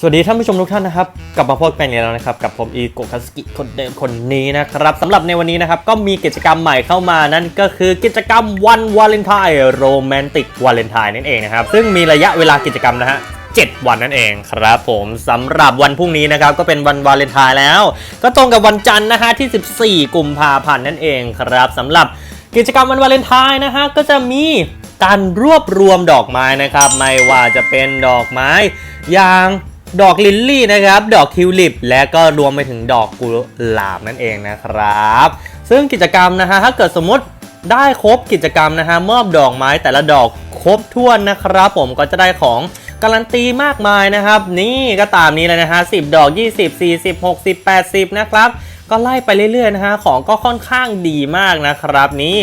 สวัสดีท่านผู้ชมทุกท่านนะครับกลับมาพบกันอีกแล้วนะครับกับผมอีโกคัสกิคนเดิมคนนี้นะครับสำหรับในวันนี้นะครับก็มีกิจกรรมใหม่เข้ามานั่นก็คือกิจกรรมวันวาเลนไทน์โรแมนติกวาเลนไทน์นั่นเองนะครับซึ่งมีระยะเวลากิจกรรมนะฮะ7 วันนั่นเองครับผมสำหรับวันพรุ่งนี้นะครับก็เป็นวันวาเลนไทน์แล้ว ก็ตรงกับวันจันทร์นะฮะที่ 14 กุมภาพันธ์นั่นเองครับสำหรับกิจกรรมวันวาเลนไทน์นะฮะก็จะมีการรวบรวมดอกไม้นะครับไม่ว่าจะเป็นดอกไม้อย่าง ดอกลิลลี่นะครับ ดอกทิวลิป และก็รวมไปถึงดอกกุหลาบนั่นเองนะครับ ซึ่งกิจกรรมนะฮะ ถ้าเกิดสมมติได้ครบกิจกรรมนะฮะมอบดอกไม้แต่ละดอกครบถ้วนนะครับ ผมก็จะได้ของการันตีมากมายนะครับ นี่ก็ตามนี้เลยนะฮะ10 ดอก 20 40 60 80 นะครับ ก็ไล่ไปเรื่อยๆนะฮะของก็ค่อนข้างดีมากนะครับนี่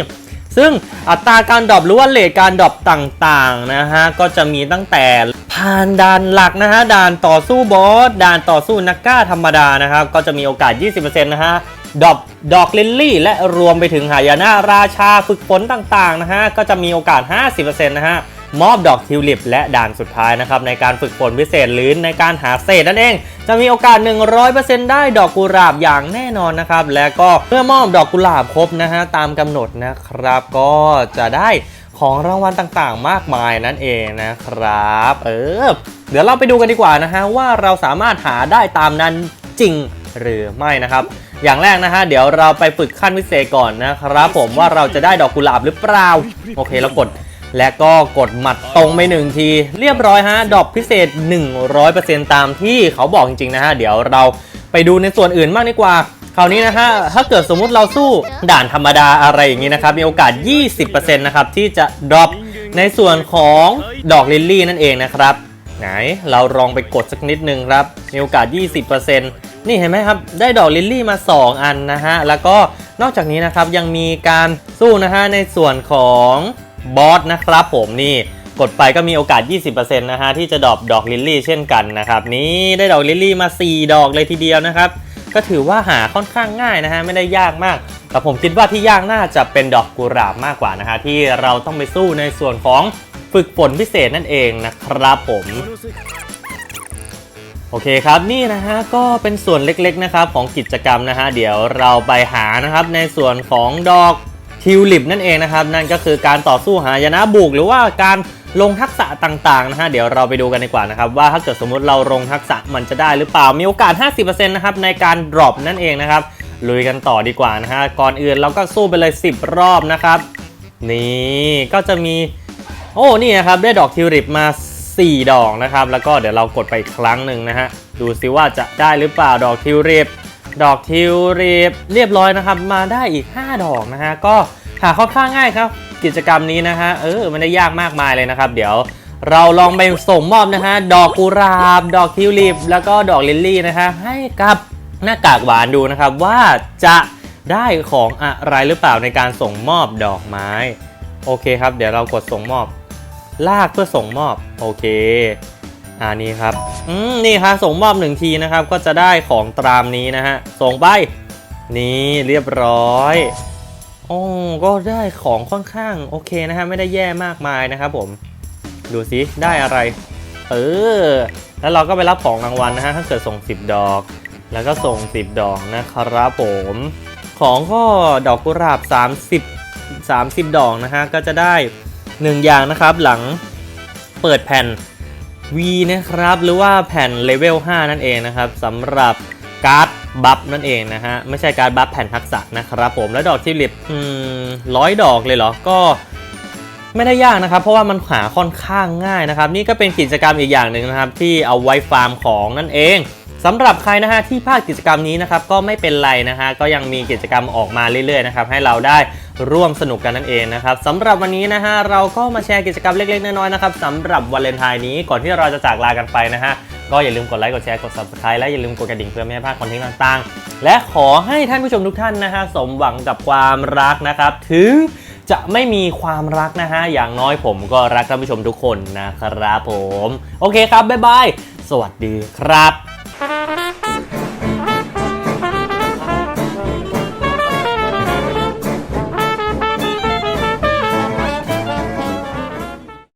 ซึ่งอัตราการดรอปหรือว่าเลทการดรอปต่างๆนะฮะก็จะมีตั้งแต่ผ่านด่านหลักนะฮะด่านต่อสู้บอสด่านต่อสู้นักกล้าธรรมดานะครับก็จะมีโอกาส 20%นะฮะดรอปดอกลิลลี่ และรวมไปถึงหายนาราชาฝึกฝนต่างๆนะฮะก็จะมีโอกาส 50%นะฮะ มอบดอกทิวลิป และด่านสุดท้ายนะครับในการฝึกฝนพิเศษหรือในการหาเศษนั่นเอง จะมีโอกาส 100%ได้ดอกกุหลาบอย่างแน่นอนนะครับ และก็เมื่อมอบดอกกุหลาบครบนะฮะตามกำหนดนะครับ ก็จะได้ของรางวัลต่างๆ มากมายนั่นเองนะครับ เออ เดี๋ยวเราไปดูกันดีกว่านะฮะว่าเราสามารถหาได้ตามนั้นจริงหรือไม่นะครับอย่างแรกนะฮะเดี๋ยวเราไปฝึกขั้นพิเศษก่อนนะครับ ผมว่าเราจะได้ดอกกุหลาบหรือเปล่า โอเคแล้วกด และก็กดหมัดตรงไปหนึ่งที เรียบร้อยฮะดอกพิเศษ 100%ตามที่เขาบอกจริงๆนะฮะ เดี๋ยวเราไปดูในส่วนอื่นมากดีกว่าคราวนี้นะฮะ ถ้าเกิดสมมุติเราสู้ด่านธรรมดาอะไรอย่างนี้นะครับ มีโอกาส 20%นะครับ ที่จะดรอปในส่วนของดอกลิลลี่นั่นเองนะครับ ไหนเราลองไปกดสักนิดนึงครับ มีโอกาส 20%นี่เห็นไหมครับ ได้ดอกลิลลี่มา 2 อันนะฮะ แล้วก็นอกจากนี้นะครับยังมีการสู้นะฮะในส่วนของ บอสนะครับผมนี่กดไปก็มีโอกาส 20%นะฮะที่จะดอปดอกลิลลี่เช่นกันนะครับ นี่ได้ดอกลิลลี่มา 4 ดอกเลยทีเดียวนะครับ ก็ถือว่าหาค่อนข้างง่ายนะฮะไม่ได้ยากมาก แต่ผมคิดว่าที่ยากน่าจะเป็นดอกกุหลาบมากกว่านะฮะที่เราต้องไปสู้ในส่วนของฝึกฝนพิเศษนั่นเองนะครับผมโอเคครับนี่นะฮะก็เป็นส่วนเล็กๆนะครับของกิจกรรมนะฮะเดี๋ยวเราไปหานะครับในส่วนของดอก ทิวลิปนั่นเองนะครับนั่นก็คือการต่อสู้หายนะบุก หรือว่าการลงทักษะต่างๆนะฮะเดี๋ยวเราไปดูกันดีกว่านะครับว่าถ้าเกิดสมมุติเราลงทักษะมันจะได้หรือเปล่ามีโอกาส 50%นะครับในการดรอปนั่นเองนะครับลุยกันต่อดีกว่านะฮะก่อนอื่นเราก็สู้ไปเลย 10 รอบนะครับ นี่ก็จะมี โอ้นี่นะครับได้ดอกทิวลิปมา 4 ดอกนะครับ แล้วก็เดี๋ยวเรากดไปอีกครั้งหนึ่งนะฮะดูซิว่าจะได้หรือเปล่าดอกทิวลิป ดอกทิวลิปเรียบร้อยนะครับ มาได้อีก 5 ดอกนะฮะ ก็หาค่อนข้างง่ายครับ กิจกรรมนี้นะฮะ เออไม่ได้ยากมากมายเลยนะครับ เดี๋ยวเราลองไปส่งมอบนะฮะ ดอกกุหลาบ ดอกทิวลิป แล้วก็ดอกลิลลี่นะฮะ ให้กับหน้ากากหวานดูนะครับ ว่าจะได้ของอะไรหรือเปล่าในการส่งมอบดอกไม้ โอเคครับ เดี๋ยวเรากดส่งมอบ ลากเพื่อส่งมอบ โอเค อ่านี่ครับอืมนี่ครับส่งมอบหนึ่งทีนะครับ ก็จะได้ของตรามนี้นะฮะ ส่งไป นี่เรียบร้อยโอ้ก็ได้ของค่อนข้างโอเคนะฮะ ไม่ได้แย่มากมายนะครับผม ดูสิได้อะไร เออ แล้วเราก็ไปรับของรางวัลนะฮะ ถ้าเกิดส่ง 10 ดอก แล้วก็ส่ง 10 ดอกนะครับผม ของก็ดอกกุหลาบ 30 30 ดอกนะฮะ ก็จะได้ 1 อย่างนะครับหลังเปิดแผ่น V นะครับหรือว่าแผ่นเลเวล 5 นั่นเองนะครับสำหรับการ์ดบัฟนั่นเองนะฮะ ไม่ใช่การ์ดบัฟแผ่นทักษะนะครับผมแล้วดอกทิวลิปร้อยดอกเลยเหรอ ก็ไม่ได้ยากนะครับ เพราะว่ามันหาค่อนข้างง่ายนะครับ นี่ก็เป็นกิจกรรมอีกอย่างหนึ่งนะครับ ที่เอาไว้ฟาร์มของนั่นเอง สำหรับใครนะฮะที่พลาดกิจกรรมนี้นะครับก็ไม่เป็นไรนะฮะก็ยังมีกิจกรรมออกมาเรื่อยๆนะครับให้เราได้ร่วมสนุกกันนั่นเองนะครับสำหรับวันนี้นะฮะเราก็มาแชร์กิจกรรมเล็กๆน้อยๆนะครับสำหรับวาเลนไทน์นี้ก่อนที่เราจะจากลากันไปนะฮะก็อย่าลืมกดไลค์กดแชร์กด subscribe และอย่าลืมกดกระดิ่งเพื่อไม่ให้พลาดคอนเทนต์ต่างๆ และขอให้ท่านผู้ชมทุกท่านนะฮะสมหวังกับความรักนะครับถึงจะไม่มีความรักนะฮะอย่างน้อยผมก็รักท่านผู้ชมทุกคนนะครับผม โอเคครับบ๊ายบายสวัสดีครับ